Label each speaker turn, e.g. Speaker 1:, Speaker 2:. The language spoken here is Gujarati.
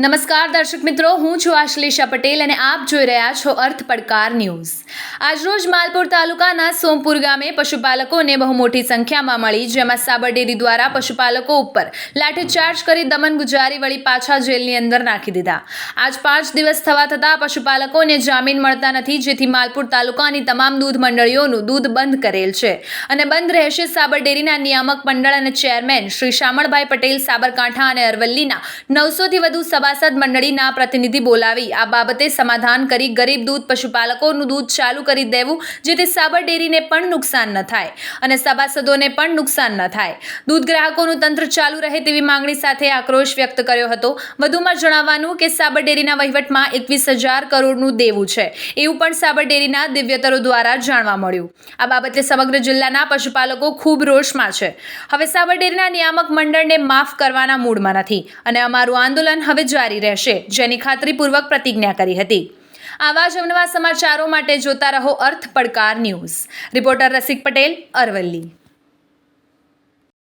Speaker 1: નમસ્કાર દર્શક મિત્રો, હું છું આશ્લેષા પટેલ અને આપ જોઈ રહ્યા છો અર્થ પડકાર ન્યૂઝ. આજરોજ માલપુર તાલુકાના સોમપુર ગામે પશુપાલકોને બહુ મોટી સંખ્યામાં મળી, જેમાં સાબર ડેરી દ્વારા પશુપાલકો ઉપર લાઠીચાર્જ કરી દમન ગુજારી વળી પાછા જેલની અંદર નાખી દીધા. આજ પાંચ દિવસ થવા થતાં પશુપાલકોને જામીન મળતા નથી, જેથી માલપુર તાલુકાની તમામ દૂધ મંડળીઓનું દૂધ બંધ કરેલ છે. અને બંધ રહેશે સાબર ડેરીના નિયામક મંડળ અને ચેરમેન શ્રી શામળભાઈ પટેલ, સાબરકાંઠા અને અરવલ્લીના નવસોથી વધુ સભાસદ મંડળીના પ્રતિનિધિ બોલાવી આ બાબતે સમાધાન કરી ગરીબ દૂધ પશુપાલકોનું દૂધ ચાલુ કરી દેવું, જેથી સાબર ડેરીને પણ નુકસાન ન થાય અને સભાસદોને પણ નુકસાન ન થાય. દૂધ ગ્રાહકોનું તંત્ર ચાલુ રહે તેવી માંગણી સાથે આક્રોશ વ્યક્ત કર્યો હતો. વધુમાં જણાવવાનું કે સાબર ડેરીના વહીવટમાં એકવીસ હજાર કરોડનું દેવું છે. એવું પણ સાબર ડેરીના દિવ્યતરો દ્વારા જાણવા મળ્યું. આ બાબતે સમગ્ર જિલ્લાના પશુપાલકો ખૂબ રોષમાં છે. હવે સાબર ડેરીના નિયામક મંડળને માફ કરવાના મૂડમાં નથી અને અમારું આંદોલન હવે જારી રહેશે, જેની ખાતરીપૂર્વક પ્રતિજ્ઞા કરી હતી. આવા જ અવનવા સમાચારો માટે જોતા રહો અર્થ પડકાર ન્યૂઝ. રિપોર્ટર રસિક પટેલ, અરવલ્લી.